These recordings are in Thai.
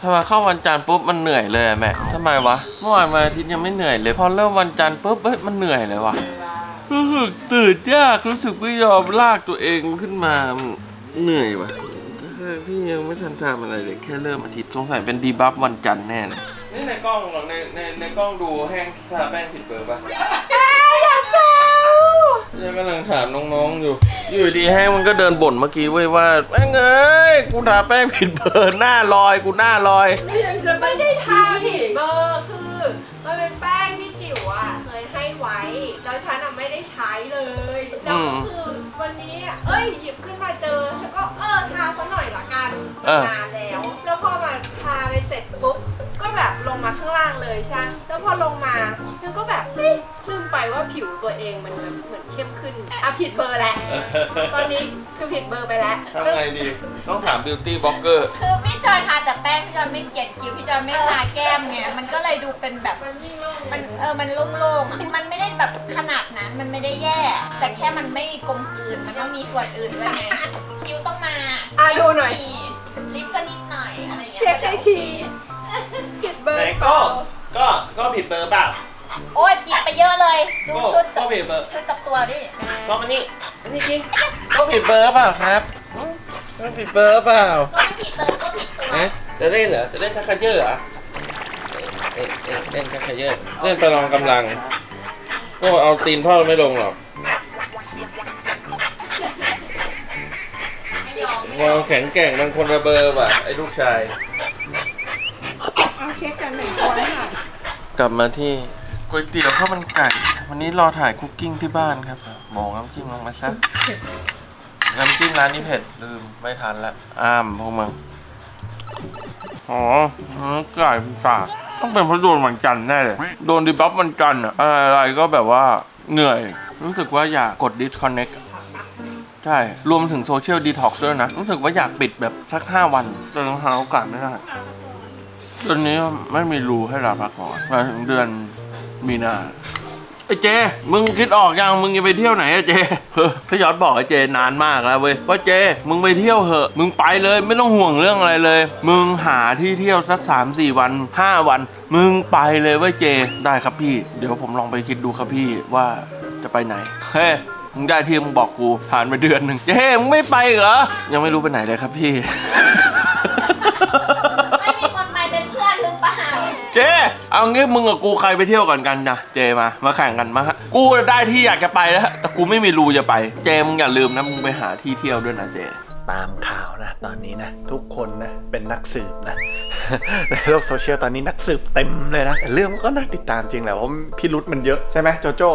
ทำไมเข้าวันจันทร์ปุ๊บมันเหนื่อยเลยอะแม่ทำไมวะ เมื่อวานวันอาทิตย์ยังไม่เหนื่อยเลย พอเริ่มวันจันทร์ปุ๊บเอ้ยมันเหนื่อยเลยวะรู้สึกตื่นยากรู้สึกไม่ยอมลากตัวเองขึ้นมาเหนื่อยวะพี่ยังไม่ทันทำอะไรเลยแค่เริ่มอาทิตย์สงสัยเป็นดีบัฟวันจันทร์แน่เลยนี่ในกล้องในในในกล้องดูแห้งทาแป้งผิดเบอร์ปะอย่าแซว ยังกำลังถามน้องๆอยู่ อยู่ดีแห้งมันก็เดินบ่นเมื่อกี้เว้ยว่าแม่งเอ้ยกูทาแป้งผิดเบอร์หน้าลอยกูหน้าลอยยังจะไม่ได้ทาผิดเบอร์คือมันเป็นแป้งที่จิ๋วอะเคยให้ไว้แล้วฉันอะไม่ได้ใช้เลยแล้วคือวันนี้อะเอ้ยหยิบขึ้นมาเจอฉันก็เออทาซะหน่อยละกันเออ นานแล้ว แล้วพอมาทาไปเสร็จปุ๊บก็แบบลงมาข้างล่างเลยใช่ไหมแล้วพอลงมา ว่าผิวตัวเองมันเหมือนเข้มขึ้นอะผิดเบอร์แล้วตอนนี้คือผิดเบอร์ไปแล้วทำไงดี ต้องถามบิวตี้บล็อกเกอร์คือพี่จอยทาแต่แป้งพี่จอยไม่เขียนคิ้วพี่จอยไม่ทาแก้มไงมันก็เลยดูเป็นแบบมันเออมันโล่งๆอะมันไม่ได้แบบขนาดนั้นมันไม่ได้แย่ แต่แค่มันไม่กลมกลืนมันต้องมีส่วนอื่นด้วยไงคิ้วต้องมาอะดูหน่อยมีลิปก็นิดหน่อยอะไรอย่างเช็เงี้ยคให้ทีผิดเบอร์ไหนก็ก็ก็ผิดเบอร์เปล่า โอ้ยผิดไปเยอะเลยดูก็ชุดก็กับผิดเบอร์ชุดกับตัวดิก็มานี่อันนี้จริงก็ผิดเบอร์เปล่าครับอืมก็ผิดเบอร์เปล่าก็ไม่ผิดเลยก็ผิดตัวเอ๊ะจะเล่นเหรอจะเล่นชักกระเยอะเหรอเอ๊ะเอ๊ะเล่นชักกระเยอะเล่นประลองกำลัง ก็เอาตีนพ่อไม่ลงหรอกไม่ยอมเราแข็งแกร่งมันคนละเบอร์ว่ะไอ้ลูกชาย เอาเช็คกันหนึ่งคนค่ะ กลับมาที่ ก๋วยเตี๋ยวข้าวมันไก่ วันนี้รอถ่ายคุกกิ้งที่บ้านครับโมองน้ำจิ้มลงมาซะน้ำจิ้มร้านนี้เผ็ดลืมไม่ทันละอ้ามพวกมึงอ๋อไก่สาดต้องเป็นเพราะโดนวันจันทร์แน่เลยโดนดีบัฟวันจันทร์อะอะไรก็แบบว่าเหนื่อย รู้สึกว่าอยากกด disconnect ใช่ รวมถึงโซเชียลดีท็อกซ์ด้วยนะ รู้สึกว่าอยากปิดแบบสักห้าวันแต่ยังหาโอกาสไม่ได้ตอนนี้ไม่มีรูให้เราพักผ่อนมาถึงเดือน มีนาไอ้เจ มึงคิดออกยัง มึงจะไปเที่ยวไหนอะเจเฮ้ยพี่ยอดบอกไอ้เจนานมากแล้วเว้ย ว่าเจ มึงไปเที่ยวเหอะ มึงไปเลยไม่ต้องห่วงเรื่องอะไรเลย มึงหาที่เที่ยวสัก 3 4 วัน 5 วัน มึงไปเลยเว้ยเจ ได้ครับพี่ เดี๋ยวผมลองไปคิดดูครับพี่ว่าจะไปไหน เฮ้ยมึงได้ที่มึงบอกกูผ่านไปเดือนหนึ่งเจมึงไม่ไปเหรอ ยังไม่รู้ไปไหนเลยครับพี่ ไม่มีคนไปเป็นเพื่อนหรือเปล่าเจ เอางี้มึงกับกูใครไปเที่ยวก่อนกันนะเจมา มาแข่งกันมาฮะกูได้ที่อยากจะไปแล้วแต่กูไม่มีรูจะไป เจมึงอย่าลืมนะมึงไปหาที่เที่ยวด้วยนะเจตามข่าวนะตอนนี้นะทุกคนนะเป็นนักสืบนะ ในโลกโซเชียลตอนนี้นักสืบเต็มเลยนะแต่เรื่องมันก็น่าติดตามจริงแหละเพราะพิรุษมันเยอะใช่ไหมโจโจ้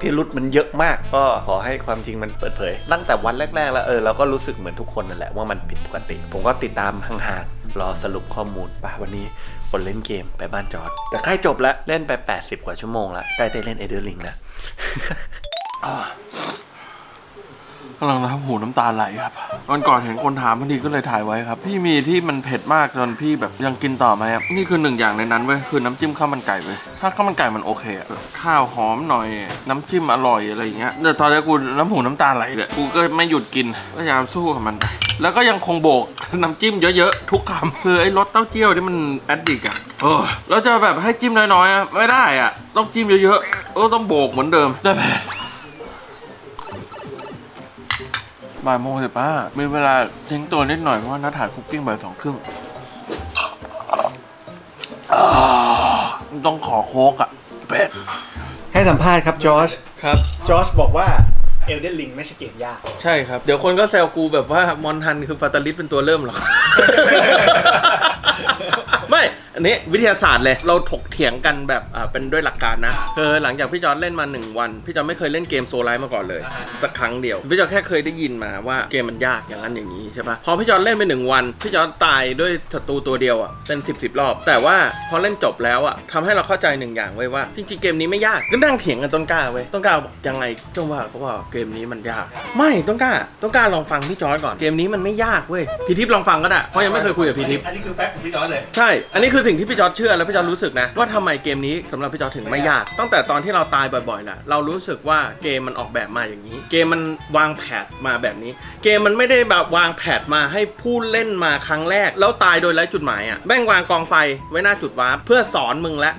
พิรุษมันเยอะมาก ก็ขอให้ความจริงมันเปิดเผย ตั้งแต่วันแรก ๆ แล้วเออเราก็รู้สึกเหมือนทุกคนนั่นแหละว่ามันผิดปกติ ผมก็ติดตามห่างๆรอสรุปข้อมูลป่ะวันนี้ คนเล่นเกมไปบ้านจอร์ดแต่ใกล้จบแล้ว เล่นไป 80 กว่าชั่วโมงแล้วใกล้ได้เล่นเอเดอร์ลิงแล้ว กำลังน้ำหูน้ำตาไหลครับวันก่อนเห็นคนถามพอดีก็เลยถ่ายไว้ครับ พี่มีที่มันเผ็ดมากจนพี่แบบยังกินต่อไหมครับนี่คือหนึ่งอย่างในนั้นเว้ยคือน้ำจิ้มข้าวมันไก่เว้ยถ้าข้าวมันไก่มันโอเคอะข้าวหอมหน่อย น้ำจิ้มอร่อยอะไรอย่างเงี้ยแต่ตอนนี้กูน้ำหูน้ำตาไหลเลยกูก็ไม่หยุดกินพยายามสู้กับมันไปแล้วก็ยังคงโบกน้ำจิ้มเยอะๆ ทุกคำคือไอ้รสเต้าเจี้ยวที่มันแอดดิกอะเออแล้วจะแบบให้จิ้มน้อยๆอะไม่ได้อะต้องจิ้มเยอะๆเออต้องโบกเหมือนเดิมแต่แบบ บ่ายโมงสิป้ามีเวลาทิ้งตัวนิดหน่อยเพราะว่านัดถ่ายคุกกิ้งบ่ายสองครึ่งอ่าต้องขอโค้กอะเป็ดให้สัมภาษณ์ครับจอร์จครับ จอร์จบอกว่าเอลเดนลิงไม่ใช่เกมยาก ใช่ครับ เดี๋ยวคนก็แซวกูแบบว่ามอนทันคือฟาตาลิสเป็นตัวเริ่มหรอกไม่ อันนี้วิทยาศาสตร์เลย เราถกเถียงกันแบบอ่าเป็นด้วยหลักการนะคือหลังจากพี่จอร์ดเล่นมาหนึ่งวัน พี่จอร์ดไม่เคยเล่นเกมโซลไลท์มาก่อนเลย สักครั้งเดียว พี่จอร์ดแค่เคยได้ยินมาว่าเกมมันยากอย่างนั้นอย่างนี้ใช่ปะพอพี่จอร์ดเล่นไปหนึ่งวัน พี่จอร์ดตายด้วยศัตรูตัวเดียวอะเป็นสิบสิบรอบ แต่ว่าพอเล่นจบแล้วอะทำให้เราเข้าใจหนึ่งอย่างไว้ยว่า จริงๆเกมนี้ไม่ยากก็นั่งเถียงกันต้นกล้าเว้ยต้นกล้าบอกยังไงจ้าว่าเขาบอกเกมนี้มันยาก ไม่ต้นกล้าต้นกล้าลองฟังพี่จอร์ดก่อนเกมนี้มันไม่ยากเว้ยพี่ทิพย์ลองฟังก็ได้เพราะยังไม่เคยคุยกับพี่ทิพย์อันนี้คือแฟกต์ของพี่จอร์จเลยใช่ อันนี้คือสิ่งที่พี่จอร์จเชื่อและพี่จอร์จรู้สึกนะ ว่าทำไมเกมนี้สำหรับพี่จอร์จถึงไม่ยาก ตั้งแต่ตอนที่เราตายบ่อยๆแหละเรารู้สึกว่าเกมมันออกแบบมาอย่างนี้ เกมมันวางแผนมาแบบนี้ เกมมันไม่ได้แบบวางแผนมาให้ผู้เล่นมาครั้งแรก แล้วตายโดยไร้จุดหมายอะแม่งวางกองไฟไว้หน้าจุดวาร์ปเพื่อสอนมึงแล้ว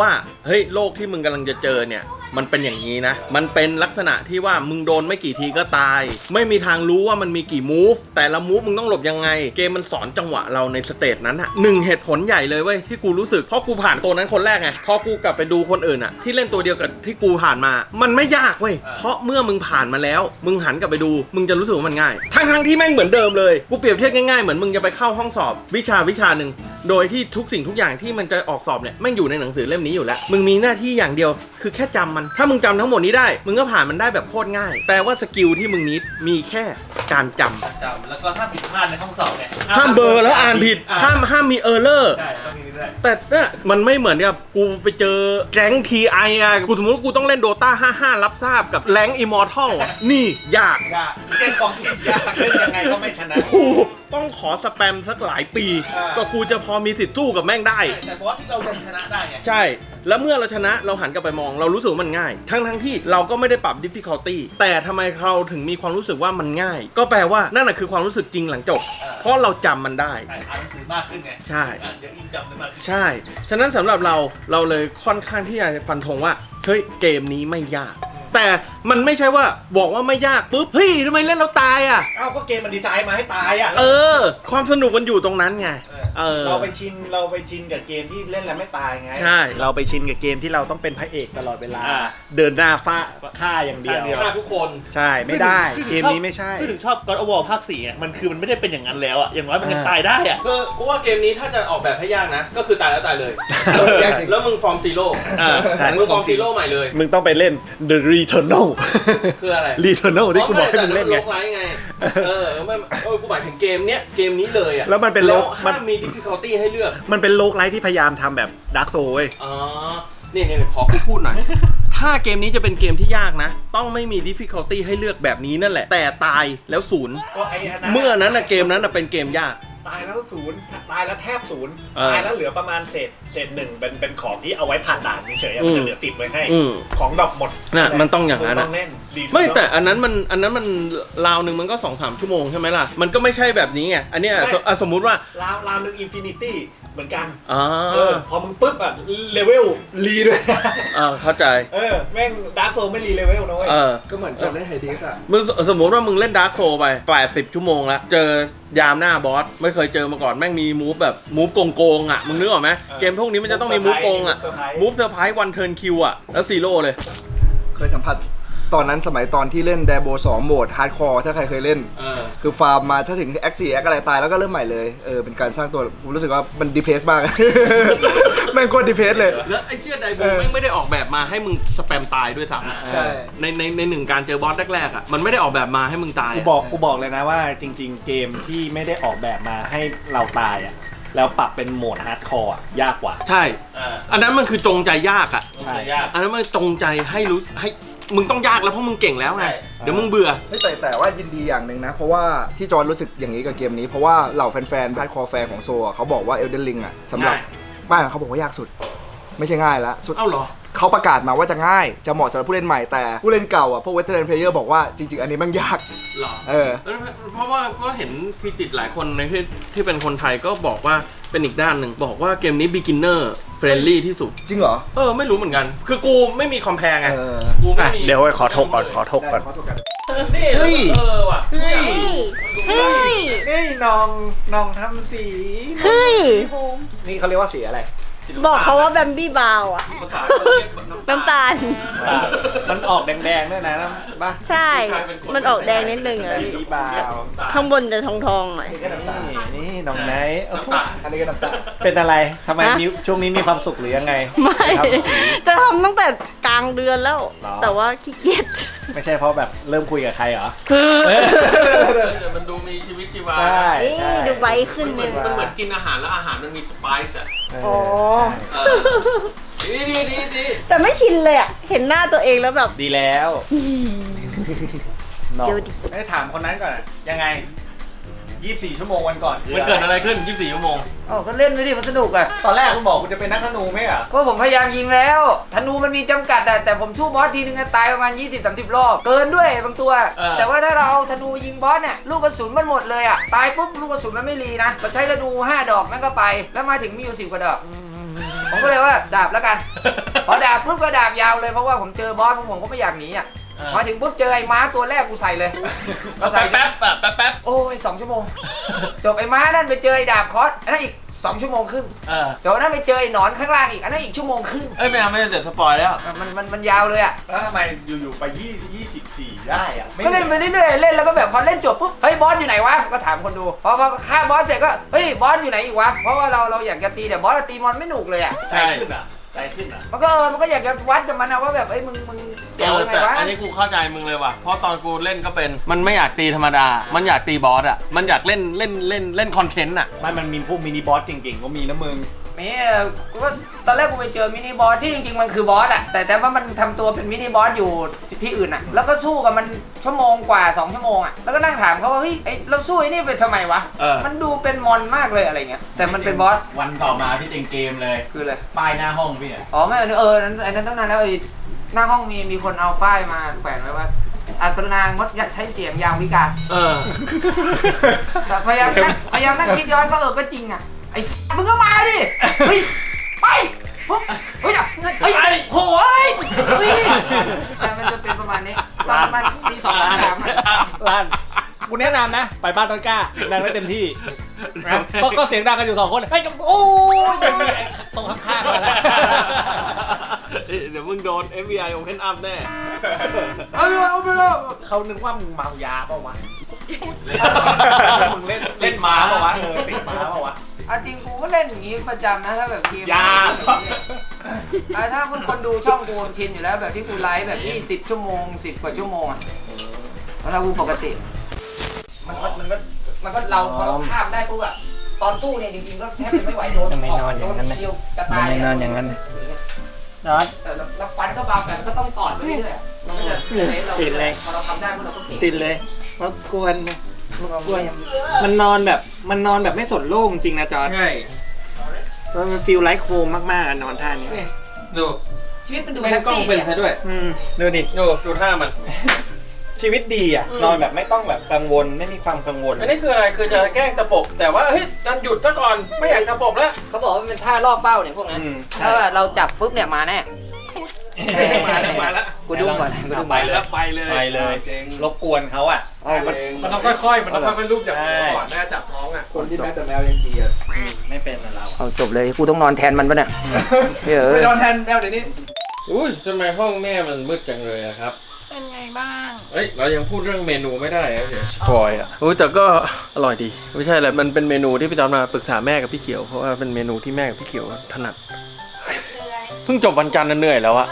ว่าเฮ้ยโลกที่มึงกำลังจะเจอเนี่ย มันเป็นอย่างนี้นะ มันเป็นลักษณะที่ว่ามึงโดนไม่กี่ทีก็ตาย ไม่มีทางรู้ว่ามันมีกี่มูฟ แต่ละมูฟมึงต้องหลบยังไง เกมมันสอนจังหวะเราในสเตจนั้นอะหนึ่งเหตุผลใหญ่เลยเว้ยที่กูรู้สึก เพราะกูผ่านตัวนั้นคนแรกไง พอกูกลับไปดูคนอื่นอะที่เล่นตัวเดียวกับที่กูผ่านมา มันไม่ยากเว้ย เพราะเมื่อมึงผ่านมาแล้ว มึงหันกลับไปดู มึงจะรู้สึกว่ามันง่าย ทั้งทั้งๆที่แม่งเหมือนเดิมเลย กูเปรียบเทียบง่ายๆ เหมือนมึงจะไปเข้าห้องสอบ วิชาวิชาหนึ่ง โดยที่ทุกสิ่งทุกอย่างที่มันจะออกสอบเนี่ยแม่งอยู่ในหนังสือเล่มนี้อยู่แล้ว มึงมีหน้าที่อย่างเดียว คือแค่จำมัน ถ้ามึงจำทั้งหมดนี้ได้ มึงก็ผ่านมันได้แบบโคตรง่าย แปลว่าสกิลที่มึงนิดมีแค่การจำจำแล้วก็ห้ามผิดพลาดในห้องสอบเนี่ยห้ามเบลอร์แล้วอ่านผิด ห้ามห้ามมีเออร์เลอร์ใช่ต้องมีด้วยแต่เนี่ยมันไม่เหมือนกับกูไปเจอแรงทีไออะกูสมมติว่ากูต้องเล่นโดตา55 รับทราบกับแรงอิมอร์ทัลอะนี่ยากยากเล่นกองชิงยากเล่นยังไงก็ไม่ชนะกูต้องขอสแปมสักหลายปี อ่า ก็กูจะพอมีสิทธิ์สู้กับแม่งได้ แต่บอสที่เราจะชนะได้ไง ใช่ แล้วเมื่อเราชนะเราหันกลับไปมอง เรารู้สึกว่ามันง่าย ทั้งทั้งที่เราก็ไม่ได้ปรับ difficulty แต่ทำไมเราถึงมีความรู้สึกว่ามันง่าย ก็แปลว่านั่นแหะคือความรู้สึกจริงหลังจบเพราะเราจำมันได้ใช่อ่านหนังสือมากขึ้นไงใช่ อ่านเดี๋ยวอินจำได้มากขึ้นใช่ ฉะนั้นสำหรับเราเราเลยค่อนข้างที่จะฟันธงว่า เฮ้ย เกมนี้ไม่ยาก แต่มันไม่ใช่ว่าบอกว่าไม่ยากปุ๊บเฮ้ยทำไมเล่นแล้วตายอะ เอ้าก็เกมมันดีไซน์มาให้ตายอะ เออ ความสนุกมันอยู่ตรงนั้นไง เอ อ เราไปชินเราไปชินกับเกมที่เล่นแล้วไม่ตายไงใช่ เราไปชินกับเกมที่เราต้องเป็นพระเอกตลอดเวลา อ่า เดินหน้าฟ้าฆ่าอย่างเดียว ฆ่าทุกคนใช่ไม่ได้ เกมนี้ไม่ใช่ คือถึงชอบ God of War ภาคสี่ไงมันคือมันไม่ได้เป็นอย่างนั้นแล้วอะอย่างน้อยมันยังอ่า ตายได้อะคือกูว่าเกมนี้ถ้าจะออกแบบให้ยากนะ ก็คือตายแล้วตายเลยแล้วมึงฟอร์มซีโร่อ่ามึงฟอร์มซีโร่ใหม่เลย มึงต้องไปเล่น The Returnal คืออะไร Returnal ที่กูบอกให้มึงเล่นไงโลกไลท์ไงเออไม่เออกูหมายถึงเกมเนี้ยเกมนี้เลยอะแล้วมันเป็นโลกห้ามมี difficulty ให้เลือก มันเป็นโลกไลท์ที่พยายามทำแบบดาร์กโซเว้ย อ๋อนี่นี่ขอกูพูดหน่อย ถ้าเกมนี้จะเป็นเกมที่ยากนะ ต้องไม่มี difficulty ให้เลือกแบบนี้นั่นแหละ แต่ตายแล้วศูนย์ ก็ไอ้อันนั้นเมื่อนั้นนะเกมนั้นนะเป็นเกมยาก ตายแล้วศูนย์ตายแล้วแทบศูนย์เออตายแล้วเหลือประมาณเศษเศษหนึ่งเป็นเป็นของที่เอาไว้ผ่านด่านเฉยๆอะอืมันมจะเหลือติดไว้ให้อืมของดรอปหมดน่ะมันต้องอย่างนั้นมึอะ ต้องเล่นดีไม่แต่อันนั้นมันอันนั้นมันราวหนึ่งมันก็สองสามชั่วโมงใช่ไหมล่ะ มันก็ไม่ใช่แบบนี้ไงอันเนี้ยสอะสมมุติว่าลาวลาวนึงอินฟินิตี้เหมือนกันอ่าเออพอมึงปุ๊บอะเลเวลรีด้วย อ่าเข้าใจ เออแม่งดาร์กโซไม่รีเลเวลนะเว้ย เออก็เหมือนกับเล่นไฮดิสอะมึงสสมมติว่ามึงเล่นดาร์คโซไป 80 ชั่วโมงแล้ว เจอ ยามหน้าบอสไม่เคยเจอมาก่อนแม่งมีมูฟแบบมูฟโกงๆอะมึงนึกออกไหมเออเกมพวกนี้มันจะต้องมีมูฟโกงอะเซอร์ไพรส์มูฟเซอร์ไพรส์วันเทิร์นคิวอะแล้วซีโร่เลย เคยสัมผัส ตอนนั้นสมัยตอนที่เล่นแดโบ2โหมดฮาร์ดคอร์ถ้าใครเคยเล่น เออ คือฟาร์มมาถ้าถึง X 4 X อะไรตายแล้วก็เริ่มใหม่เลยเออเป็นการสร้างตัวผมรู้สึกว่ามันดีเพสมาก แม่งโคตรดีเพสเลย แล้วไอ้เชี่ยไดโบเออ แม่งไม่ได้ออกแบบมาให้มึงสแปมตายด้วยซ้ใช่ำในในในหนึ่งการเจอบอสแรกๆอะมันไม่ได้ออกแบบมาให้มึงตายกูอะบอกกูบอกเลยนะว่าจริง ๆ เกมที่ไม่ได้ออกแบบมาให้เราตายอะแล้วปรับเป็นโหมดฮาร์ดคอร์อะยากกว่า ใช่ อ่าอันนั้นมันคือจงใจยากอะมันจะยากอันนั้นมันจงใจให้รู้ให้ มึงต้องยากแล้วเพราะมึงเก่งแล้วไง เดี๋ยวมึงเบื่อ ไม่แต่แต่ว่ายินดีอย่างหนึ่งนะ เพราะว่าที่จอร์นรู้สึกอย่างนี้กับเกมนี้ เพราะว่าเหล่าแฟนๆพาร์ดคอร์แฟนของโซอะเขาบอกว่าเอลเดนลิงอะสำหรับง่าย บ้านเขาบอกว่ายากสุด ไม่ใช่ง่ายละสุดเอ้าเหรอ เขาประกาศมาว่าจะง่าย จะเหมาะสำหรับผู้เล่นใหม่แต่ผู้เล่นเก่าอะพวกเวสเทอร์เพลเยอร์บอกว่าจริง ๆ อันนี้มันยาก เหรอเออเออเพราะว่าก็เห็นคริติกหลายคนในที่ที่เป็นคนไทยก็บอกว่าเป็นอีกด้านหนึ่งบอกว่าเกมนี้ beginner friendly ที่สุด จริงเหรอ เออ ไม่รู้เหมือนกัน คือกูไม่มีคอมแพงไง เออ กูไม่อะมีเดี๋ยวไว้ขอถกก่อนขอถกก่อนได้ขอโทษกันนี่เฮ้ย เออว่ะ เฮ้ยเฮ้ยเฮ้ยน้องน้องทำสี เฮ้ย นี่เขาเรียกว่าสีอะไร บอกเขาว่าแบมบี้บาวอะภาษาเขาเรียกน้ำตาล มันออกแดงๆด้วยนะนะป่ะใช่ มันออกแดงนิดนึงอะสีบาวข้างบนจะทองทองๆหน่อย นี่นี่น้องไนท์โอ้โหน้ำตาลอันนี้ก็น้ำตาลเป็นอะไรทำไมฮะ มีช่วงนี้มีความสุขหรือยังไงไม่ทำสีจะทำตั้งแต่กลางเดือนแล้วหรอแต่ว่าขี้เกียจ ไม่ใช่เพราะแบบเริ่มคุยกับใครเหรอ แต่มันดูมีชีวิตชีวาใช่นี่ใช่ ดูใบขึ้นมันเหมือนมันเหมือนกินอาหารแล้วอาหารมันมีสไปซ์อะอ๋อ เออดีดีดีดีแต่ไม่ชินเลยอะเห็นหน้าตัวเองแล้วแบบ ดีแล้วน้องเดี๋ยวดิให้ถามคนนั้นก่อนยังไง 24 ชั่วโมงวันก่อนคืมันเกิดอะไรขึ้น 24 ชั่วโมง อ๋อก็เล่นไปดิมันสนุกอะตอนแรกคุณบอกคุณจะเป็นนักธนูไหมอะก็ผมพยายามยิงแล้ว ธนูมันมีจำกัดอะแต่ผมสู้บอสทีนึงอะตายประมาณ 20-30 รอบ เกินด้วยบางตัว เออ แต่ว่าถ้าเราเอาธนูยิงบอสเนี่ยลูกกระสุนมันหมดเลยอะตายปุ๊บลูกกระสุนมันไม่รีนะเราใช้ธนู5ดอกนั่นก็ไป แล้วมาถึงมีอยู่10กว่าดอก ผมก็เลยว่าดาบแล้วกัน พอดาบปุ๊บก็ดาบยาวเลยเพราะว่าผมเจอบอสผมผมก็ไม่อยากหนีอะ มาถึงปุ๊บเจอไอ้ม้าตัวแรกกูใส่เลยก็ใส่แป๊บแป๊บแป๊บแป๊บโอ้ยสองชั่วโมง จบไอ้ม้านั่นไปเจอไอ้ดาบคอสอันนั้นอีกสองชั่วโมงครึ่งเออจบอันนั้นไปเจอไอ้หนอนข้างล่างอีกอันนั้นอีกชั่วโมงครึ่งเอ้ยไม่เอาไม่เอาเดี๋ยวสปอยแล้วมันมันมันยาวเลยอะแล้วทำไมอยู่ๆไป20 24 ได้อะไม่ก็เล่นไปเรื่อยๆเล่นแล้วก็แบบพอเล่นจบปุ๊บเฮ้ยบอสอยู่ไหนวะก็ถามคนดูพอพอฆ่าบอสเสร็จก็เฮ้ยบอสอยู่ไหนอีกวะเพราะว่าเราเราอยากจะตีแต่บอสตีมอนไม่หนุกเลยอะใจขึ้นอะ ใจขึ้นอะมันก็เออมันก็อยากจะวัดกับมันนะว่าแบบเอ้ยมึงมึงเอเจ๋งอยังไงแต่วะอันนี้กูเข้าใจมึงเลยว่ะ เพราะตอนกูเล่นก็เป็น มันไม่อยากตีธรรมดา มันอยากตีบอสอะ มันอยากเล่นเล่นเล่นเล่นคอนเทนต์อะมันมันมีพวกมินิบอสเก่งๆก็มีนะมึง มีเออกูว่าตอนแรกกูไปเจอมินิบอสที่จริงๆมันคือบอสอะแต่แต่ว่ามันทำตัวเป็นมินิบอสอยู่ที่อื่นอะแล้วก็สู้กับมันชั่วโมงกว่าสองชั่วโมงอะแล้วก็นั่งถามเขาว่าเฮ้ยไอยเราสู้ไอ้นี่ไปทำไมวะ เออ มันดูเป็นมอนมากเลยอะไรเงี้ยแต่มันเป็นบอสวันต่อมาพี่เจงเกมเลย คือเลยป้ายหน้าห้องพี่อะอ๋อไม่เอออันนั้นอันนั้นตั้งนานแล้วไอ้หน้าห้องมีมีคนเอาป้ายมาแขวนไว้ว่าอากรุณางดใช้เสียงยามวิการเออแต่พยายามนั่งพยายามนั่งคิดย้อนก็เออก็จริงอะ ไอ้มึงก็มาดิ เฮ้ย ไปปุ๊บเฮ้ยอะเฮ้ยโหยเฮ้ยแต่มันจะเป็นประมาณนี้ตอนประมาณปีสองพันสามอะร้านกูแนะนำนะ ไปบ้านต้นกล้าดังได้เต็มที่นะก็ก็เสียงดังกันอยู่สองคนไอ้ยกับโอ้ยยังมีไอ้ตรงข้างๆมาแล้วเดี๋ยวมึงโดน FBI Open Up แน่เอาไปเลยเอาไปเลยเขานึกว่ามึงเมายาเปล่าวะมึงเล่นเล่นม้าเปล่าวะเออติดม้าเปล่าวะ เอาจริงกูก็เล่นอย่างนี้ประจำนะถ้าแบบเกมยาอะถ้าคนคนดูช่องกูชินอยู่แล้วแบบที่กูไลฟ์แบบ 20 ชั่วโมง 10 กว่าชั่วโมงอะแล้วถ้ากูปกติ มันก็มันก็มันก็เราพอเราข้ามได้ปุ๊บอะตอนสู้เนี่ยจริงๆก็แทบจะไม่ไหวโดนทำไมนอนอย่างนั้นโดน่ะทีเดียวจะตายทำไมนอนอย่างนั้นน่ะนอน แต่แล้วฟันก็เบาแต่ก็ต้องตอดไปเรื่อยๆอะมันก็จะเห็นเราติดเลย พอเราทำได้พวกเราก็เก่ง ติดเลยรบกวนนะรบกวน มันนอนแบบมันนอนแบบไม่สนโลกจริงนะจอร์ดใช่มันฟีลไลท์โคมมากๆอะนอนท่านี้ดูชีวิตมันดูไม่แฮได้ปกล้องปี้เป็นอะ ซะด้วยอืมดูดิ ดูดูท่ามัน ชีวิตดีอะนอนแบบไม่ต้องแบบกังวลไม่มีความกังวล อันนี้คืออะไรคือจะแกล้งตะปบแต่ว่าเฮ้ยดันหยุดซะก่อนไม่อยากตะปบแล้ว เขาบอกว่ามันเป็นท่าล่อเป้าเนี่ยพวกนั้นอืมถ้าเราจับปุ๊บเนี่ยมาแน่ มาแล้วมาแล้วกูดุ้งก่อนกูดุ้งไปก่อนเลยไปเลยไปเลยรบกวนเขาอะมันมันต้องค่อยๆ มันต้องค่อยๆลูกจากใช่ก่อนแม่จับท้องอะคนที่แม้แต่แมวยังเกลียดไม่เป็นอะเรา เอาจบเลยกูต้องนอนแทนมันปะเนี่ยเฮ้ยเอ้ไปยนอนแทนแมวเดี๋ยวนี้ อุ้ยทำไมห้องแม่มันมืดจังเลยอะครับ เป็นไงบ้าง เอ้ย เรายังพูดเรื่องเมนูไม่ได้อะเดี๋ยวปอยอะอุ้ยแต่ก็อร่อยดี ไม่ใช่แหละมันเป็นเมนูที่พี่จอมมาปรึกษาแม่กับพี่เขียว เพราะว่าเป็นเมนูที่แม่กับพี่เขียวถนัด เพิ่งจบวันจันทร์น่ะเหนื่อยแล้วอะ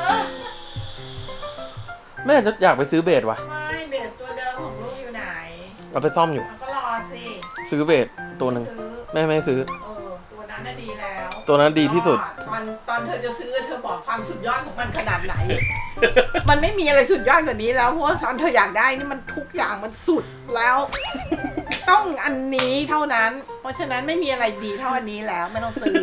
แม่จะอยากไปซื้อเบสวะไม่เบสตัวเดิมของลูกอยู่ไหนเราไปซ่อมอยู่ มันก็รอสิซื้อเบสตัวหนึ่งซื้อแม่ไม่ให้ซื้อ เออตัวนั้นน่ะดีแล้วตัวนั้นดีที่สุด ตอนตอนเธอจะซื้อเธอบอกความสุดยอดของมันขนาดไหน มันไม่มีอะไรสุดยอดกว่านี้แล้วเพราะว่าตอนเธออยากได้นี่มันทุกอย่างมันสุดแล้ว ต้องอันนี้เท่านั้น เพราะฉะนั้นไม่มีอะไรดีเท่าอันนี้แล้วไม่ต้องซื้อ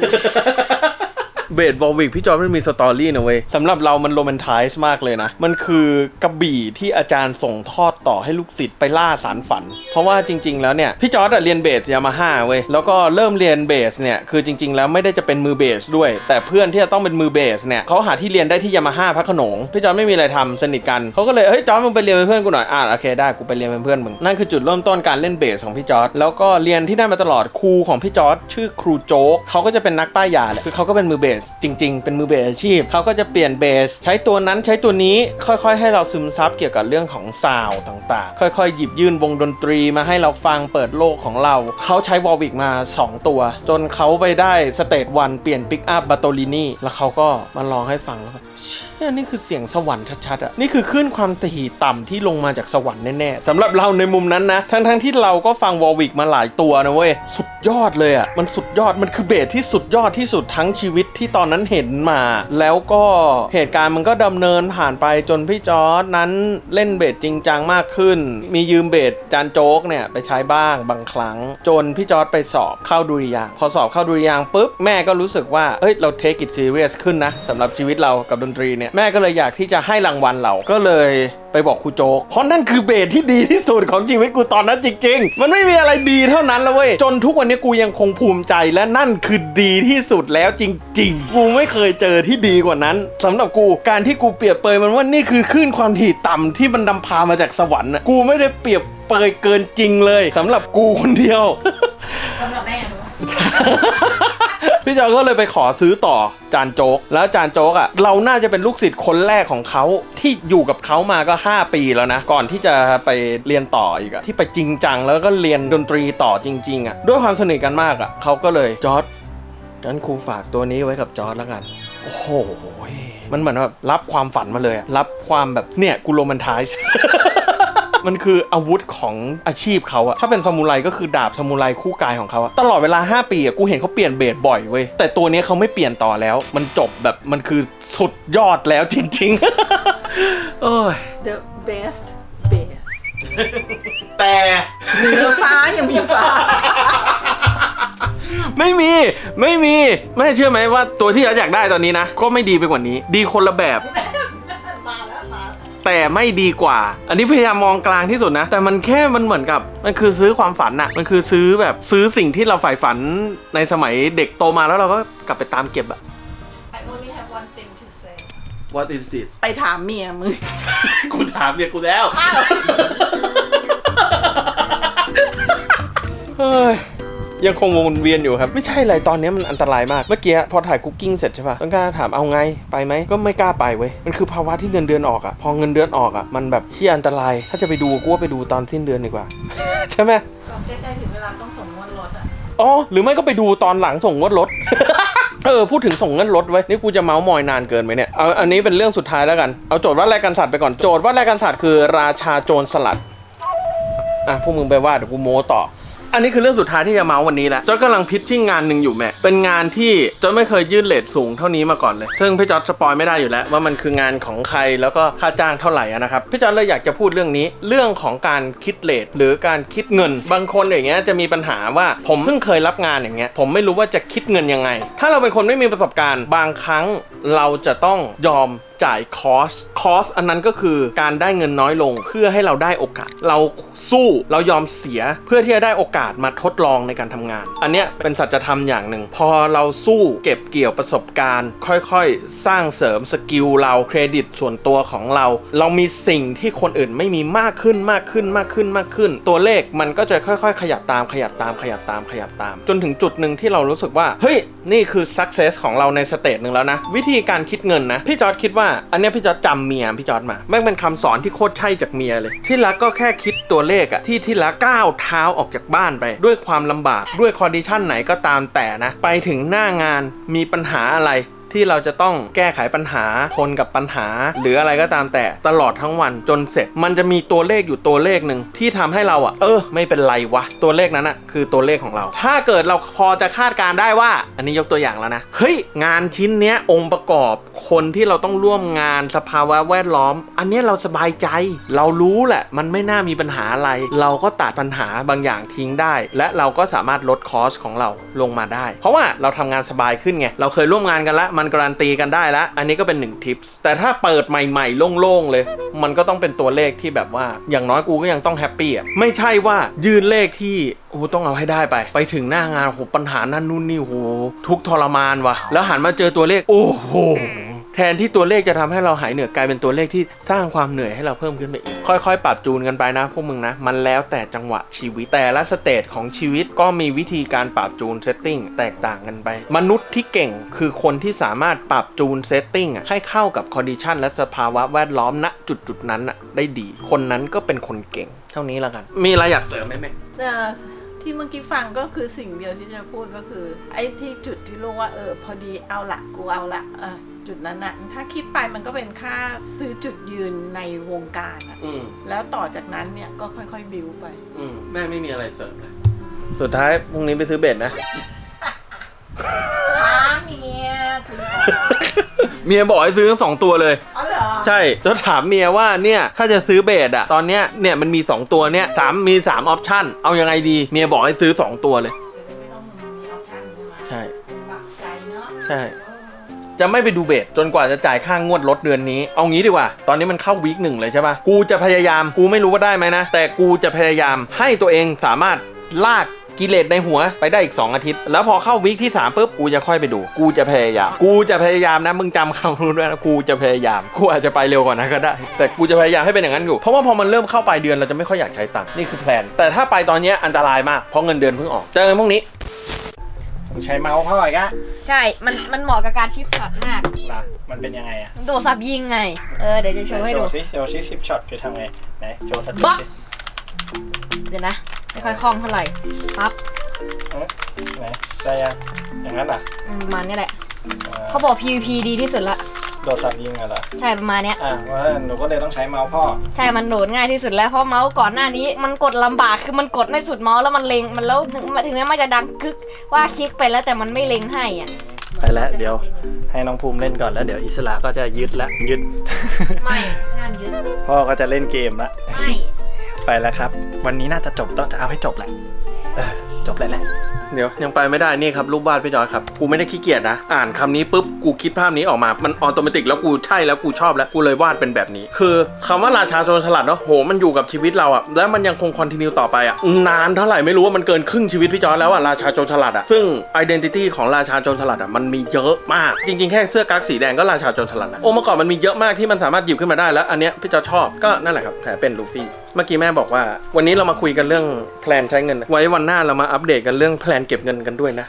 เบสบอลวิกพี่จอร์จมันมีสตอรี่นะเว้ยสำหรับเรามันโรแมนไทส์มากเลยนะ มันคือกระบี่ที่อาจารย์ส่งทอดต่อให้ลูกศิษย์ไปล่าสารฝัน เพราะว่าจริง ๆ แล้วเนี่ย พี่จอร์จอะเรียนเบสยามาฮ่าเว้ยแล้วก็เริ่มเรียนเบสเนี่ย คือจริง ๆ แล้วไม่ได้จะเป็นมือเบสด้วย แต่เพื่อนที่จะต้องเป็นมือเบสเนี่ยเขาหาที่เรียนได้ที่ยามาฮ่าพระขนงพี่จอร์จไม่มีอะไรทำสนิทกันเขาก็เลยเฮ้ยจอร์จมึงไปเรียนเป็นเพื่อนกูหน่อยอ่าโอเคได้กูไปเรียนเป็นเพื่อนมึงนั่นคือจุดเริ่มต้นการเล่นเบสของพี่จอร์จแล้วก็เรียนที่นั่นมาตลอดครูของพี่จอร์จชื่อครูโจ๊กเขาก็จะเป็นนักป้ายยาแหละคือเขาก็เป็นมือเบสจริง ๆ เป็นมือเบสอาชีพเขาก็จะเปลี่ยนเบสใช้ตัวนั้นใช้ตัวนี้ค่อยๆ ให้เราซึมซับเกี่ยวกับเรื่องของซาวต่างๆ ค่อยๆ หยิบยื่นวงดนตรีมาให้เราฟังเปิดโลกของเราเขาใช้วอลวิกมา 2 ตัว จนเขาไปได้สเตจวันเปลี่ยนปิกอัพบาโตลินีแล้วเขาก็มาลองให้ฟังแล้วก็เชี่ยนี่คือเสียงสวรรค์ชัดๆอะนี่คือขึ้นความถี่ต่ำที่ลงมาจากสวรรค์แน่ๆสำหรับเราในมุมนั้นนะ ทั้งๆที่เราก็ฟังวอลวิกมาหลายตัวนะเว้ย สุด ยอดเลยอะ มันสุดยอด มันคือเบสที่สุดยอดที่สุดทั้งชีวิตที่ตอนนั้นเห็นมา แล้วก็เหตุการณ์มันก็ดำเนินผ่านไปจนพี่จอร์ดนั้นเล่นเบสจริงจังมากขึ้น มียืมเบสจานโจ๊กเนี่ยไปใช้บ้างบางครั้ง จนพี่จอร์ดไปสอบเข้าดุริยางพอสอบเข้าดุริยางปุ๊บแม่ก็รู้สึกว่าเฮ้ยเรา take it serious ขึ้นนะสำหรับชีวิตเรากับดนตรีเนี่ยแม่ก็เลยอยากที่จะให้รางวัลเราก็เลยไปบอกครูโจ๊กเพราะนั่นคือเบสที่ดีที่สุดของชีวิตกูตอนนั้นจริง ๆ มันไม่มีอะไรดีเท่านั้นแล้วเว้ยจนทุกวันนี้กูยังคงภูมิใจและนั่นคือดีที่สุดแล้วจริง ๆ กูไม่เคยเจอที่ดีกว่านั้นสำหรับกูการที่กูเปรียบเปรยมันว่านี่คือคลื่นความถี่ต่ำที่มันนำพามาจากสวรรค์นะกูไม่ได้เปรียบเปรยเกินจริงเลยสำหรับกูคนเดียวสำหรับแม่หนู พี่จอยก็เลยไปขอซื้อต่อจานโจ๊ก แล้วจานโจ๊กอะเราน่าจะเป็นลูกศิษย์คนแรกของเขาที่อยู่กับเขามาก็ 5 ปีแล้วนะ ก่อนที่จะไปเรียนต่ออีกอะที่ไปจริงจังแล้วก็เรียนดนตรีต่อจริง ๆอะด้วยความสนิทกันมากอะเขาก็เลยจอร์ดงั้นครูฝากตัวนี้ไว้กับจอร์ดแล้วกันโอ้โหมันเหมือนแบบรับความฝันมาเลยรับความแบบเนี่ยกูโรแมนไทส์ มันคืออาวุธของอาชีพเขาอะถ้าเป็นซามูไรก็คือดาบซามูไรคู่กายของเขาอะตลอดเวลา 5 ปีอะกูเห็นเขาเปลี่ยนเบสบ่อยเว้ยแต่ตัวเนี้ยเขาไม่เปลี่ยนต่อแล้ว มันจบแบบมันคือสุดยอดแล้วจริงๆโอ้ย the best best แต่เหนือฟ้ายังมีฟ้าไม่มีไม่มีแม่เชื่อไหมว่าตัวที่เราอยากได้ตอนนี้นะ ก็ไม่ดีไปกว่านี้ ดีคนละแบบ แต่ไม่ดีกว่า อันนี้พยายามมองกลางที่สุดนะ แต่มันแค่มันเหมือนกับ มันคือซื้อความฝันอะมันคือซื้อแบบซื้อสิ่งที่เราใฝ่ฝันในสมัยเด็กโตมาแล้วเราก็กลับไปตามเก็บอะ I only have one thing to say What is this ไปถามเมียมึง กูถามเมียกูแล้ว เฮ้ย ยังคงวนเวียนอยู่ครับ ไม่ใช่อะไรตอนนี้มันอันตรายมาก เมื่อกี้พอถ่ายคุกกิ้งเสร็จใช่ปะต้องการถามเอาไงไปไหมก็ไม่กล้าไปเว้ยมันคือภาวะที่เงินเดือนออกอะพอเงินเดือนออกอะมันแบบที่อันตราย ถ้าจะไปดูกูว่าไปดูตอนสิ้นเดือนดีกว่า ใช่ไหมตอนใกล้ๆถึงเวลาต้องส่งงวดรถอะอ๋อหรือไม่ก็ไปดูตอนหลังส่งงวดรถเออพูดถึงส่งเงินรถไว้ยนี่กูจะเมาส์มอยนานเกินไหมเนี่ยเอาอันนี้เป็นเรื่องสุดท้ายแล้วกันเอาโจทย์ว่าแรกกันสัตว์ไปก่อนโจทย์ว่าแรกกันสัตว์คือราชาโจรสลัดอะพวกมึงไปว่าเดี๋ยวกูโม้ต่อ อันนี้คือเรื่องสุดท้ายที่จะเมาส์วันนี้แหละจอร์จกำลังพิชชิ่งงานหนึ่งอยู่แม่เป็นงานที่จอร์จไม่เคยยื่นเลทสูงเท่านี้มาก่อนเลย ซึ่งพี่จอร์จสปอยไม่ได้อยู่แล้ว ว่ามันคืองานของใครแล้วก็ค่าจ้างเท่าไหร่อะนะครับพี่จอร์จเลยอยากจะพูดเรื่องนี้ เรื่องของการคิดเลทหรือการคิดเงิน บางคนอย่างเงี้ยจะมีปัญหาว่าผมเพิ่งเคยรับงานอย่างเงี้ยผมไม่รู้ว่าจะคิดเงินยังไง ถ้าเราเป็นคนไม่มีประสบการณ์ บางครั้งเราจะต้องยอม จ่ายคอสคอสอันนั้นก็คือการได้เงินน้อยลงเพื่อให้เราได้โอกาส เราสู้เรายอมเสียเพื่อที่จะได้โอกาสมาทดลองในการทำงาน อันเนี้ยเป็นสัจธรรมอย่างหนึ่ง พอเราสู้เก็บเกี่ยวประสบการณ์ ค่อยๆ สร้างเสริมสกิลเราเครดิตส่วนตัวของเรา เรามีสิ่งที่คนอื่นไม่มีมากขึ้นมากขึ้นมากขึ้นมากขึ้น ตัวเลขมันก็จะค่อยๆ ขยับตามขยับตามขยับตามขยับตาม จนถึงจุดหนึ่งที่เรารู้สึกว่าเฮ้ยนี่คือ success ของเราในสเตจหนึ่งแล้วนะ วิธีการคิดเงินนะ พี่จอร์ดคิดว่าอันเนี้ยพี่จอร์ดจำเมียพี่จอร์ดมาแม่งเป็นคำสอนที่โคตรใช่จากเมียเลย ที่รักก็แค่คิดตัวเลขอะที่ที่รักก้าวเท้าออกจากบ้านไป ด้วยความลำบากด้วยคอนดิชันไหนก็ตามแต่นะ ไปถึงหน้างานมีปัญหาอะไร ที่เราจะต้องแก้ไขปัญหาทนกับปัญหา หรืออะไรก็ตามแต่ตลอดทั้งวันจนเสร็จ มันจะมีตัวเลขอยู่ตัวเลขหนึ่งที่ทำให้เราอะเออ ไม่เป็นไรวะ ตัวเลขนั้นอะคือตัวเลขของเรา ถ้าเกิดเราพอจะคาดการได้ว่า อันนี้ยกตัวอย่างแล้วนะเฮ้ยงานชิ้นเนี้ยองค์ประกอบคนที่เราต้องร่วมงานสภาวะแวดล้อม อันนี้เราสบายใจ เรารู้แหละ มันไม่น่ามีปัญหาอะไร เราก็ตัดปัญหาบางอย่างทิ้งได้ และเราก็สามารถลดคอสของเราลงมาได้ เพราะว่าเราทำงานสบายขึ้นไงเราเคยร่วมงานกันแล้วมันการันตีกันได้แล้ว อันนี้ก็เป็นหนึ่งทิปส์แต่ถ้าเปิดใหม่ๆ โล่งๆ เลย มันก็ต้องเป็นตัวเลขที่แบบว่า อย่างน้อยกูก็ยังต้องแฮปปี้อะ ไม่ใช่ว่ายืนเลขที่โอ้ต้องเอาให้ได้ไป ไปถึงหน้างานโอ้โหปัญหานั่นนู่นนี่โอ้โหทุกทรมานว่ะ แล้วหันมาเจอตัวเลข โอ้โห แทนที่ตัวเลขจะทำให้เราหายเหนื่อยกลายเป็นตัวเลขที่สร้างความเหนื่อยให้เราเพิ่มขึ้นไปอีก ค่อยๆ ปรับจูนกันไปนะพวกมึงนะ มันแล้วแต่จังหวะชีวิตแต่ละสเตจของชีวิตก็มีวิธีการปรับจูนเซตติ้งแตกต่างกันไป มนุษย์ที่เก่งคือคนที่สามารถปรับจูนเซตติ้งให้เข้ากับคอนดิชันและสภาวะแวดล้อมณจุดๆนั้นน่ะได้ดี คนนั้นก็เป็นคนเก่ง เท่านี้แล้วกัน มีอะไรอยากเสริมไหมแม่เอ่ที่เมื่อกี้ฟังก็คือสิ่งเดียวที่จะพูดก็คือ ไอ้ที่จุดที่รู้ว่าเออพอดีเอาละกูเอาละเออ จุดนั้นนะถ้าคิดไปมันก็เป็นค่าซื้อจุดยืนในวงการอะอืมแล้วต่อจากนั้นเนี่ยก็ค่อยๆบิวไป อืมแม่ไม่มีอะไรเสริมเลยสุดท้ายพรุ่งนี้ไปซื้อเบ็ดนะถามเมียถึงเมียบอกให้ซื้อทั้งสองตัวเลย อ๋อเหรอใช่แล้วถามเมียว่าเนี่ยถ้าจะซื้อเบสอะตอนเนี้ยเนี่ยมันมี 2 ตัวเนี่ยสามมี3ออปชั่นเอายังไงดี เมียบอกให้ซื้อ 2 ตัวเลยไม่ต้องมีออปชั่นใช่ไหมใช่ปักใจเนาะใช่ จะไม่ไปดูเบสจนกว่าจะจ่ายค่างวดรถเดือนนี้ เอางี้ดีกว่า ตอนนี้มันเข้าวีคหนึ่งเลยใช่ปะกูจะพยายาม กูไม่รู้ว่าได้ไหมนะ แต่กูจะพยายามให้ตัวเองสามารถลากกิเลสในหัวไปได้อีก 2 อาทิตย์ แล้วพอเข้าวีคที่3ปุ๊บกูจะค่อยไปดู กูจะพยายาม กูจะพยายามนะมึงจำคำพูดด้วยนะกูจะพยายามกูอาจจะไปเร็วกว่านั้นก็ได้ แต่กูจะพยายามให้เป็นอย่างนั้นอยู่เพราะว่าพอมันเริ่มเข้าปลายเดือนเราจะไม่ค่อยอยากใช้ตังค์นี่คือแพลนแต่ถ้าไปตอนนี้อันตรายมากเพราะเงินเดือนเพิ่งออกเจอกันพรุ่งนี้ ใช้เมาส์พ่ออีกอะใช่ มันมันเหมาะกับการชิปช็อตมาก ล่ะ มันเป็นยังไงอะโดดซับยิงไง เออ เดี๋ยวจะโชว์ให้ดู สิโชว์สิชิปช็อตคือทำไง ไหน โชว์สติบ๊ะสิเดี๋ยวนะ ไม่ค่อยคล่องเท่าไหร่ปั๊บไหน ได้ยัง อย่างนั้นอะ อืมประมาณนี้แหละอ่าเขาบอก PVP ดีที่สุดละ โดดสับยิงอะเหรอใช่ประมาณเนี้ยอะว่าหนูก็เลยต้องใช้เมาส์พ่อ ใช่มันโหลดง่ายที่สุดแล้วเพราะเมาส์ก่อนหน้านี้ มันกดลำบากคือมันกดไม่สุดเมาส์แล้วมันเล็งมันแล้วถึงถึงแม้มันจะดังกึกว่าคลิกไปแล้วแต่มันไม่เล็งให้อะไปแล้วเดี๋ยว ให้น้องภูมิเล่นก่อนแล้วเดี๋ยวอิสระก็จะยึดละยึด ไม่ห้ามยึดพ่อก็จะเล่นเกมละไม่ ไปแล้วครับ วันนี้น่าจะจบต้องจะเอาให้จบแหละเออจบเลยแหละ เดี๋ยวยังไปไม่ได้นี่ครับรูปวาดพี่จอยครับกูไม่ได้ขี้เกียจนะ อ่านคำนี้ปุ๊บกูคิดภาพนี้ออกมามันออโตเมติกแล้วกูใช่แล้วกูชอบแล้วกูเลยวาดเป็นแบบนี้ คือคำว่าราชาโจรสลัดเนาะโหมันอยู่กับชีวิตเราอะแล้วมันยังคงคอนติเนียต่อไปอะนานเท่าไหร่ไม่รู้ว่ามันเกินครึ่งชีวิตพี่จอยแล้วอะราชาโจรสลัดอะซึ่งไอดีนิตี้ของราชาโจรสลัดอะมันมีเยอะมาก จริงๆ แค่เสื้อกั๊กสีแดงก็ราชาโจรสลัดนะโอ้เมื่อก่อนมันมีเยอะมากที่มันสามารถหยิบขึ้นมาได้แล้ว อันเนี้ยพี่จอยชอบก็นั่นแหละครับแผลเป็นลูฟี่เมื่อกี้แม่บอกว่า วันนี้เรามาคุยกันเรื่องแพลนใช้เงิน ไว้วันหน้าเรามาอัปเดตกันเรื่องแพลนเก็บเงินกันด้วยนะ